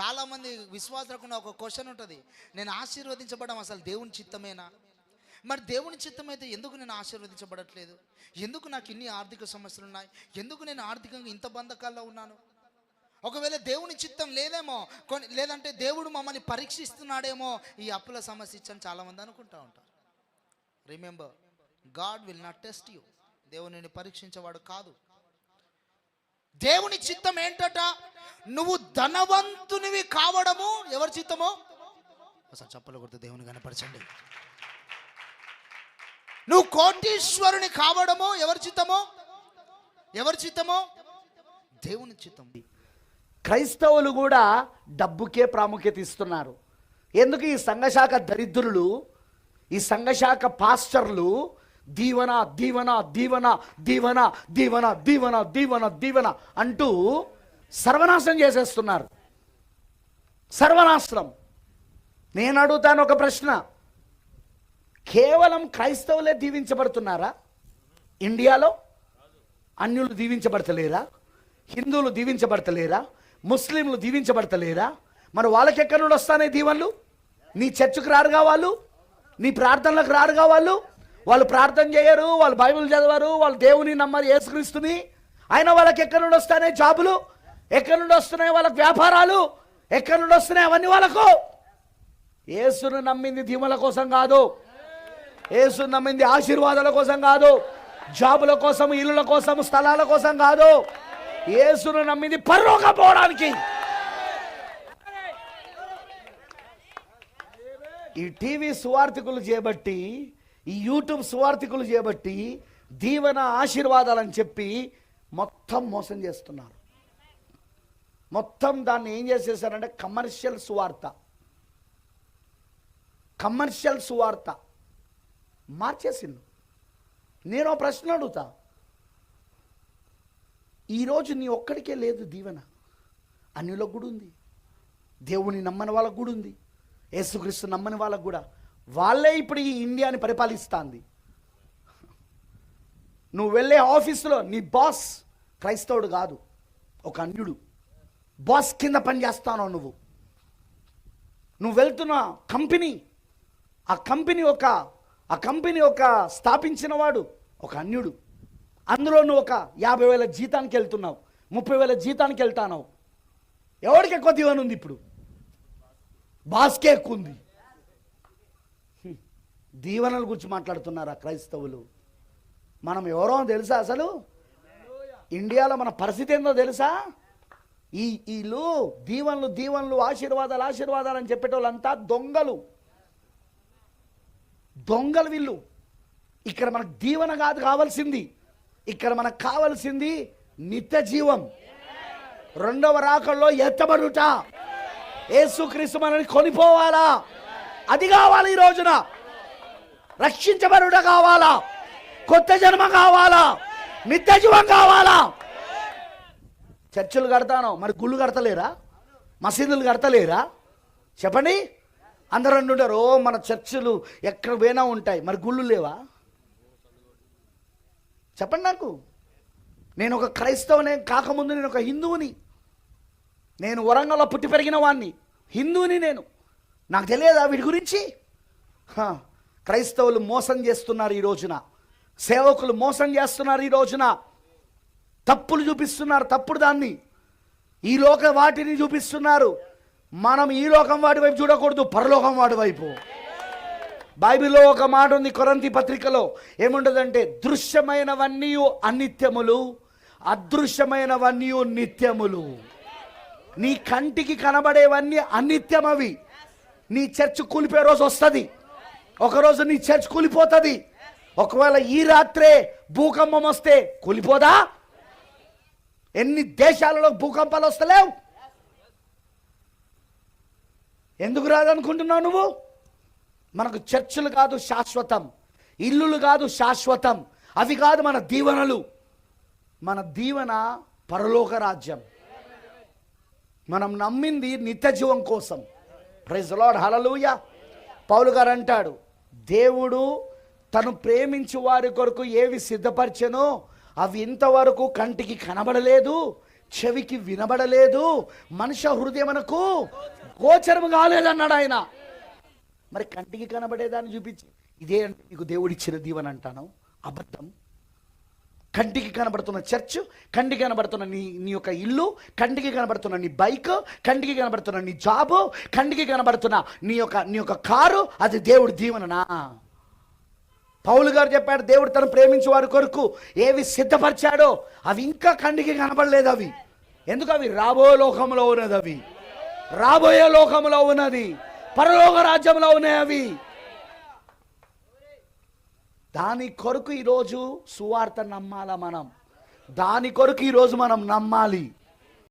చాలామంది విశ్వాసులకు ఒక క్వశ్చన్ ఉంటుంది. నేను ఆశీర్వదించబడడం అసలు దేవుని చిత్తమేనా? మరి దేవుని చిత్తం అయితే ఎందుకు నేను ఆశీర్వదించబడట్లేదు? ఎందుకు నాకు ఇన్ని ఆర్థిక సమస్యలు ఉన్నాయి ఎందుకు నేను ఆర్థికంగా ఇంత బంధకాల్లో ఉన్నాను? ఒకవేళ దేవుని చిత్తం లేదేమో కొన్ని లేదంటే దేవుడు మమ్మల్ని పరీక్షిస్తున్నాడేమో ఈ అప్పుల సమస్య ఇచ్చని చాలామంది అనుకుంటా ఉంటారు. Remember God will not test you దేవుని పరీక్షించేవాడు కాదు. దేవుని చిత్తం ఏంటట? నువ్వు ధనవంతునివి కావడము. ఎవరి చిత్తమో? అసలు చెప్పలకూడదు దేవుని కనపరచండి. నువ్వు కోటీశ్వరుని కావడమో. ఎవరి చిత్తమో? ఎవరి చిత్తమో? దేవుని చిత్తం క్రైస్తవులు కూడా డబ్బుకే ప్రాముఖ్యత ఇస్తున్నారు. ఎందుకు ఈ సంఘశాఖ దరిద్రులు ఈ సంఘశాఖ పాస్టర్లు దీవన దీవన దీవన దీవన దీవన దీవన దీవన దీవన అంటూ సర్వనాశనం చేసేస్తున్నారు. సర్వనాశనం. నేను అడుగుతాను ఒక ప్రశ్న. కేవలం క్రైస్తవులే దీవించబడుతున్నారా? ఇండియాలో అన్యులు దీవించబడతలేరా? హిందువులు దీవించబడతలేరా? ముస్లింలు దీవించబడతలేరా? మరి వాళ్ళకి ఎక్కడి నుండి వస్తానే దీవెనలు? నీ చర్చకు రారుగా వాళ్ళు? నీ ప్రార్థనలకు రారుగా వాళ్ళు? వాళ్ళు ప్రార్థన చేయరు వాళ్ళు బైబిల్ చదవరు వాళ్ళు దేవుని నమ్మరు ఏసుక్రీస్తుని అయినా వాళ్ళకి ఎక్కడి నుండి వస్తాయి జాబులు? ఎక్కడి నుండి వస్తున్నాయి వాళ్ళకి వ్యాపారాలు? ఎక్కడి నుండి వస్తున్నాయి అవన్నీ వాళ్ళకు? ఏసును నమ్మింది ధీమల కోసం కాదు. ఏసును నమ్మింది ఆశీర్వాదాల కోసం కాదు. జాబుల కోసం ఇల్లుల కోసం స్థలాల కోసం కాదు. ఏసును నమ్మింది పరలోకం పోవడానికి. ఈ టీవీ సువార్థికులు చేపట్టి ఈ యూట్యూబ్ సువార్థికులు చేయబట్టి దీవెన ఆశీర్వాదాలని చెప్పి మొత్తం మోసం చేస్తున్నారు. మొత్తం దాన్ని ఏం చేసేసారంటే కమర్షియల్ సువార్త. కమర్షియల్ సువార్త. మార్చేసిండు. నేను ప్రశ్న అడుగుతా. ఈరోజు నీ ఒక్కడికే లేదు దీవెన. అన్నిలో కూడా ఉంది. దేవుని నమ్మని వాళ్ళకు కూడా ఉంది. యేసుక్రీస్తు నమ్మని వాళ్ళకు కూడా. వాళ్ళే ఇప్పుడు ఈ ఇండియాని పరిపాలిస్తుంది. నువ్వు వెళ్ళే ఆఫీసులో నీ బాస్ క్రైస్తవుడు కాదు ఒక అన్యుడు. బాస్ కింద పని చేస్తానో నువ్వు. నువ్వు వెళ్తున్న కంపెనీ ఆ కంపెనీ ఒక ఆ కంపెనీ ఒక స్థాపించిన వాడు ఒక అన్యుడు. అందులో నువ్వు ఒక యాభై వేల జీతానికి వెళ్తున్నావు ముప్పై వేల జీతానికి వెళ్తానావు. ఎవరికి ఎక్కువ దీవెన ఉంది ఇప్పుడు? బాస్కే ఎక్కువ ఉంది. దీవెనల గురించి మాట్లాడుతున్నారా క్రైస్తవులు. మనం ఎవరో తెలుసా అసలు? ఇండియాలో మన పరిస్థితి ఏందో తెలుసా? ఈ వీళ్ళు దీవెనలు దీవెనలు ఆశీర్వాదాలు ఆశీర్వాదాలు అని చెప్పేటోళ్ళంతా దొంగలు. దొంగలు వీళ్ళు. ఇక్కడ మనకు దీవెన కాదు కావాల్సింది. ఇక్కడ మనకు కావాల్సింది నిత్య జీవం. రెండవ రాకల్లో ఎత్తబడుట. ఏసుక్రీస్తు మనల్ని కొనిపోవాలా? అది కావాలి ఈ రోజున. రక్షించబడుట కావాలా? కొత్త జన్మ కావాలా? నిత్య జీవం కావాలా? చర్చిలు కడతాను? మరి గుళ్ళు కడతలేరా? మసీదులు కడతలేరా? చెప్పండి. అందరూ అంటుంటారు ఓ మన చర్చిలు ఎక్కడ పోయినా ఉంటాయి మరి గుళ్ళు లేవా? చెప్పండి నాకు. నేను ఒక క్రైస్తవనే కాకముందు నేను ఒక హిందువుని. నేను వరంగల్లో పుట్టి పెరిగిన వాడిని హిందువుని నేను. నాకు తెలియదా వీటి గురించి? క్రైస్తవులు మోసం చేస్తున్నారు ఈ రోజున. సేవకులు మోసం చేస్తున్నారు ఈ రోజున. తప్పులు చూపిస్తున్నారు తప్పుడు దాన్ని. ఈ లోక వాటిని చూపిస్తున్నారు. మనం ఈ లోకం వాడి వైపు చూడకూడదు పరలోకం వాడి వైపు. బైబిల్లో ఒక మాట ఉంది కొరంతి పత్రికలో. ఏముండదంటే దృశ్యమైనవన్నీ అనిత్యములు అదృశ్యమైనవన్నీ నిత్యములు. నీ కంటికి కనబడేవన్నీ అనిత్యమవి. నీ చర్చ్ కూలిపోయే రోజు వస్తుంది. ఒకరోజు నీ చర్చ్ కూలిపోతుంది. ఒకవేళ ఈ రాత్రే భూకంపం వస్తే కూలిపోదా? ఎన్ని దేశాలలో భూకంపాలు వస్తలేవు? ఎందుకు రాదనుకుంటున్నావు నువ్వు? మనకు చర్చిలు కాదు శాశ్వతం. ఇల్లులు కాదు శాశ్వతం. అవి కాదు మన దీవెనలు. మన దీవెన పరలోక రాజ్యం. మనం నమ్మింది నిత్య జీవం కోసం ప్రైజ్ లార్డ్ హలలుయ పౌలు గారు అంటాడు దేవుడు తను ప్రేమించు వారి కొరకు ఏవి సిద్ధపరిచెనో అవి ఇంతవరకు కంటికి కనబడలేదు చెవికి వినబడలేదు మనిషి హృదయమునకు గోచరము కాలేదన్నాడు ఆయన. మరి కంటికి కనబడేదాన్ని చూపించి ఇదే నీకు దేవుడిచ్చిన దీవెన అంటాను అబద్ధం కంటికి కనబడుతున్న చర్చ్ కంటికి కనబడుతున్న నీ నీ యొక్క ఇల్లు కంటికి కనబడుతున్న నీ బైక్ కంటికి కనబడుతున్న నీ జాబు కంటికి కనబడుతున్న నీ యొక్క నీ యొక్క కారు అది దేవుడి దీవెననా? పౌలు గారు చెప్పాడు దేవుడు తను ప్రేమించే వారి కొరకు ఏవి సిద్ధపరిచాడో అవి ఇంకా కంటికి కనబడలేదు అవి. ఎందుకు అవి? రాబోయే లోకంలో ఉన్నది అవి. రాబోయే లోకంలో ఉన్నది. పరలోక రాజ్యంలో ఉన్నాయి అవి. దాని కొరకు ఈరోజు సువార్త నమ్మాలా మనం? దాని కొరకు ఈరోజు మనం నమ్మాలి.